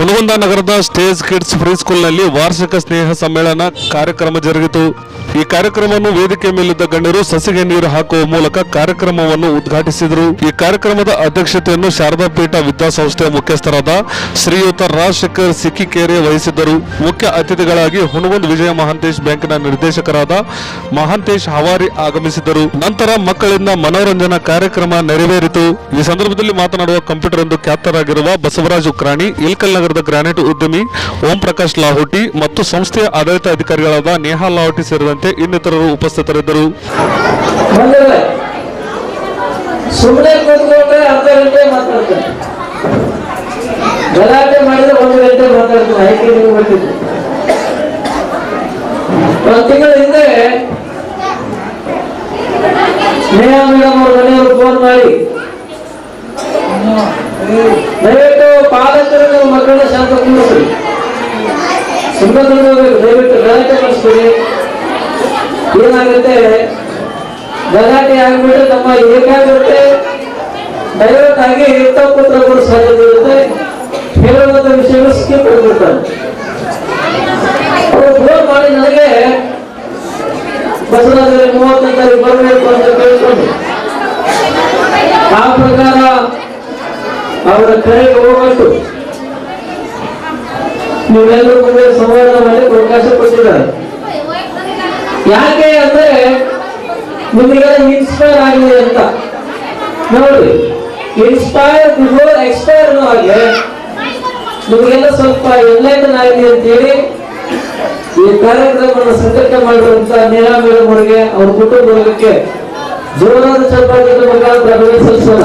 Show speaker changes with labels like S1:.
S1: ಹುನಗುಂದ ನಗರದ stage kids free ಸ್ಕೂಲ್ನಲ್ಲಿ ವಾರ್ಷಿಕ ಸ್ನೇಹ ಸಮ್ಮೇಳನ ಕಾರ್ಯಕ್ರಮ ಜರುಗಿತು. ಈ ಕಾರ್ಯಕ್ರಮವನ್ನು ವೇದಿಕೆ ಮೇಲಿದ್ದ ಗಣ್ಯರು ಸಸಿಗೆ ನೀರು ಹಾಕುವ ಮೂಲಕ ಕಾರ್ಯಕ್ರಮವನ್ನು ಉದ್ಘಾಟಿಸಿದರು. ಈ ಕಾರ್ಯಕ್ರಮದ ಅಧ್ಯಕ್ಷತೆಯನ್ನು ಶಾರದಾ ಪೀಠ ವಿದ್ಯಾಸಂಸ್ಥೆಯ ಮುಖ್ಯಸ್ಥರಾದ ಶ್ರೀಯುತ ರಾಜಶೇಖರ್ ಸಿಕ್ಕಿಕೇರೆ ವಹಿಸಿದ್ದರು. ಮುಖ್ಯ ಅತಿಥಿಗಳಾಗಿ ಹುಣಗುಂದ್ ವಿಜಯ ಮಹಾಂತೇಶ್ ಬ್ಯಾಂಕಿನ ನಿರ್ದೇಶಕರಾದ ಮಹಾಂತೇಶ್ ಹವಾರಿ ಆಗಮಿಸಿದರು ನಂತರ ಮಕ್ಕಳಿಂದ ಮನೋರಂಜನಾ ಕಾರ್ಯಕ್ರಮ ನೆರವೇರಿತು. ಈ ಸಂದರ್ಭದಲ್ಲಿ ಮಾತನಾಡುವ ಕಂಪ್ಯೂಟರ್ ಎಂದು ಖ್ಯಾತರಾಗಿರುವ ಬಸವರಾಜ್ ಉಕ್ರಾಣಿ ಇಲ್ಕಲ್ ನಗರದ ಗ್ರಾನೈಟ್ ಉದ್ಯಮಿ ಓಂ ಪ್ರಕಾಶ್ ಲಾಹೋಟಿ ಮತ್ತು ಸಂಸ್ಥೆಯ ಆಡಳಿತ ಅಧಿಕಾರಿಗಳಾದ ನೇಹಾ ಲಾಹೋಟಿ ಸೇರಿದಂತೆ ಇನ್ನಿತರರು ಉಪಸ್ಥಿತರಿದ್ದರು.
S2: ಬಂದಿಲ್ಲ ಸುಮ್ಮನೆ ಕೂತ್ಕೊಂಡ್ರೆ ಅರ್ಧ ಗಂಟೆ ಮಾತಾಡ್ತೇನೆ ಗಲಾಟೆ ಮಾಡಿದ್ರೆ ಒಂದು ಗಂಟೆ ಮಾತಾಡ್ತೇನೆ ಆಯ್ಕೆ ನೀವು ಗೊತ್ತಿದ್ದು ಒಂದು ತಿಂಗಳ ಹಿಂದೆ ನೇಹಾ ಮೇಡಮ್ ಅವ್ರ ಮನೆಯವರು ಫೋನ್ ಮಾಡಿ. ಪಾಲಕರು ಮಕ್ಕಳ ಮಕ್ಕಳನ್ನ ಶಾಂತ ಕುಂದಿಸ್ರಿ ಸುಮ್ಮನೆ ದಯವಿಟ್ಟು ಗಲಾಟೆ ಮಾಡಿಸ್ಬೇಡಿ ಏನಾಗುತ್ತೆ? ಗಲಾಟೆ ಆಗ್ಬಿಟ್ಟು ನಮ್ಮ ಏಕಾಗ್ರತೆ ಆಗಿ ಪುತ್ರ ಕೊಡೋ ಸಾಧ್ಯತೆ ಇರುತ್ತೆ. ಹೇಳುವಂತ ವಿಷಯಗಳು ಸ್ಕಿಪ್ ಅವರು ಫೋನ್ ಮಾಡಿ ನನಗೆ ಬಸವರಾಜಲ್ಲಿ ಮೂವತ್ತೊಂದರಲ್ಲಿ ಬರಬೇಕು ಅಂತ ಕೇಳ್ಕೊಂಡು, ಆ ಪ್ರಕಾರ ಅವರ ಕರೆಗೆ ಹೋಗಬೇಕು ನೀವೆಲ್ಲರೂ ಮುಂದೆ ಸಂವಾದ ಮಾಡಿ ಅವಕಾಶ ಕೊಟ್ಟಿದ್ದಾರೆ. ಯಾಕೆ ಅಂದ್ರೆ ನಿಮಗೆಲ್ಲ ಇನ್ಸ್ಪೈರ್ ಆಗಿದೆ ಅಂತ. ನೋಡಿ ಇನ್ಸ್ಪೈರ್ ಬಿಫೋರ್ ಎಕ್ಸ್ಪೈರ್ ಹಾಗೆ ನಿಮಗೆಲ್ಲ ಸ್ವಲ್ಪ ಎನ್ಲೈಟನ್ ಆಗಿದೆ ಅಂತೇಳಿ ಈ ಕಾರ್ಯಕ್ರಮವನ್ನು ಸಂಘಟನೆ ಮಾಡಿರುವಂತ ನೇಹಾ ಮೇಡಮ್ ಅವರಿಗೆ, ಅವ್ರ ಕುಟುಂಬ ವರ್ಗಕ್ಕೆ ಜೋರಾದ ಚಪ್ಪಾಳೆ ಮುಖಾಂತರ ಸಲ್ಲಿಸೋಣ.